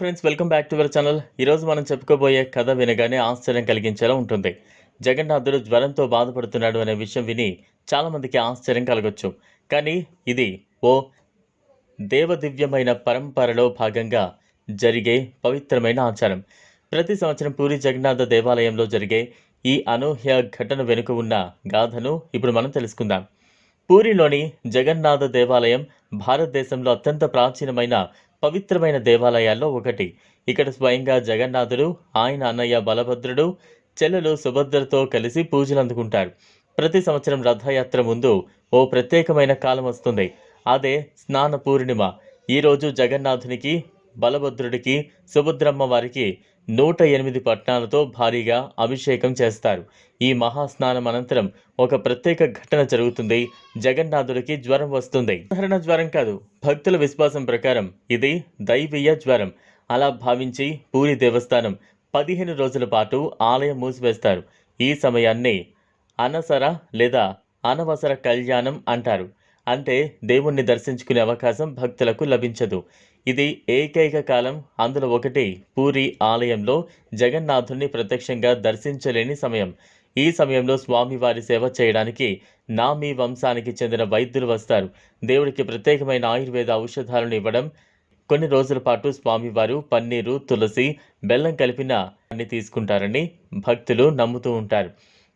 Friends welcome back to our channel. ఈరోజు మనం చెప్పుకోబోయే కథ వినగానే ఆశ్చర్యం కలిగించేలా ఉంటుంది. జగన్నాథుడు జ్వరంతో బాధపడుతున్నాడు అనే విషయం విని చాలామందికి ఆశ్చర్యం కలగొచ్చు. కానీ ఇది ఓ దేవదివ్యమైన పరంపరలో భాగంగా జరిగే పవిత్రమైన ఆచారం. ప్రతి సంవత్సరం పూరి జగన్నాథ దేవాలయంలో జరిగే ఈ అనూహ్య ఘటన వెనుక ఉన్న గాథను ఇప్పుడు మనం తెలుసుకుందాం. పూరిలోని జగన్నాథ దేవాలయం భారతదేశంలో అత్యంత ప్రాచీనమైన పవిత్రమైన దేవాలయాల్లో ఒకటి. ఇక్కడ స్వయంగా జగన్నాథుడు ఆయన అన్నయ్య బలభద్రుడు చెల్లెలు సుభద్రతో కలిసి పూజలు అందుకుంటారు. ప్రతి సంవత్సరం రథయాత్ర ముందు ఓ ప్రత్యేకమైన కాలం వస్తుంది. అదే స్నాన పూర్ణిమ. ఈరోజు జగన్నాథునికి బలభద్రుడికి సుభద్రమ్మ వారికి నూట ఎనిమిది పట్నాలతో భారీగా అభిషేకం చేస్తారు. ఈ మహాస్నానం అనంతరం ఒక ప్రత్యేక ఘటన జరుగుతుంది. జగన్నాథుడికి జ్వరం వస్తుంది. సాధారణ జ్వరం కాదు. భక్తుల విశ్వాసం ప్రకారం ఇది దైవీయ జ్వరం. అలా భావించి పూరి దేవస్థానం పదిహేను రోజుల పాటు ఆలయం మూసివేస్తారు. ఈ సమయాన్ని అనసర లేదా అనవసర కళ్యాణం అంటారు. అంటే దేవుణ్ణి దర్శించుకునే అవకాశం భక్తులకు లభించదు. ఇది ఏకైక కాలం. అందులో ఒకటి పూరి ఆలయంలో జగన్నాథుణ్ణి ప్రత్యక్షంగా దర్శించలేని సమయం. ఈ సమయంలో స్వామివారి సేవ చేయడానికి నా మీ వంశానికి చెందిన వైద్యులు వస్తారు. దేవుడికి ప్రత్యేకమైన ఆయుర్వేద ఔషధాలను ఇవ్వడం. కొన్ని రోజుల పాటు స్వామివారు పన్నీరు తులసి బెల్లం కలిపిన అన్ని తీసుకుంటారని భక్తులు నమ్ముతూ ఉంటారు.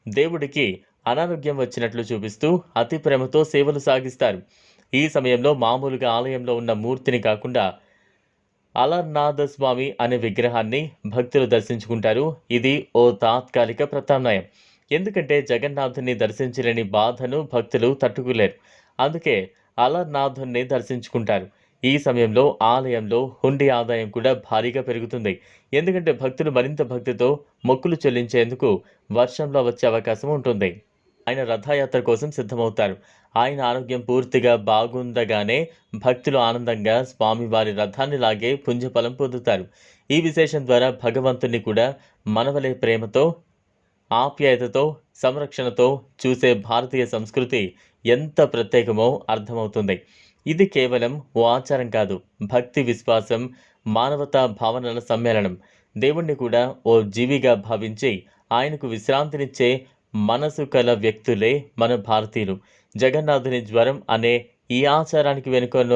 దేవుడికి అనారోగ్యం వచ్చినట్లు చూపిస్తూ అతి ప్రేమతో సేవలు సాగిస్తారు. ఈ సమయంలో మామూలుగా ఆలయంలో ఉన్న మూర్తిని కాకుండా అలర్నాథ స్వామి అనే విగ్రహాన్ని భక్తులు దర్శించుకుంటారు. ఇది ఓ తాత్కాలిక ప్రత్యామ్నాయం. ఎందుకంటే జగన్నాథుని దర్శించలేని బాధను భక్తులు తట్టుకోలేరు. అందుకే అలర్నాథుని దర్శించుకుంటారు. ఈ సమయంలో ఆలయంలో హుండీ ఆదాయం కూడా భారీగా పెరుగుతుంది. ఎందుకంటే భక్తులు మరింత భక్తితో మొక్కులు చెల్లించేందుకు వర్షంలో వచ్చే అవకాశం ఉంటుంది. ఆయన రథయాత్ర కోసం సిద్ధమవుతారు. ఆయన ఆరోగ్యం పూర్తిగా బాగుండగానే భక్తులు ఆనందంగా స్వామివారి రథాన్ని లాగే పుంజఫలం పొందుతారు. ఈ విశేషం ద్వారా భగవంతుని కూడా మనవలే ప్రేమతో ఆప్యాయతతో సంరక్షణతో చూసే భారతీయ సంస్కృతి ఎంత ప్రత్యేకమో అర్థమవుతుంది. ఇది కేవలం ఓ ఆచారం కాదు భక్తి విశ్వాసం మానవతా భావనల సమ్మేళనం. దేవుణ్ణి కూడా ఓ జీవిగా భావించి ఆయనకు విశ్రాంతినిచ్చే మనసు కల వ్యక్తులే మన భారతీయులు. జగన్నాథుని జ్వరం అనే ఈ ఆచారానికి వెనుకొన్న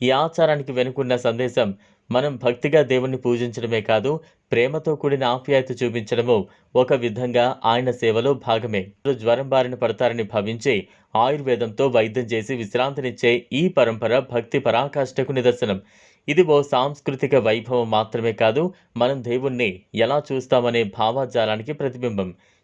ఈ ఆచారానికి వెనుకున్న సందేశం మనం భక్తిగా దేవుణ్ణి పూజించడమే కాదు ప్రేమతో కూడిన ఆప్యాయత చూపించడము ఒక విధంగా ఆయన సేవలో భాగమే. జ్వరం బారిన పడతారని భావించి ఆయుర్వేదంతో వైద్యం చేసి విశ్రాంతినిచ్చే ఈ పరంపర భక్తి పరాకాష్ఠకు నిదర్శనం. ఇది ఓ సాంస్కృతిక వైభవం మాత్రమే కాదు మనం దేవుణ్ణి ఎలా చూస్తామనే భావాజాలానికి ప్రతిబింబం.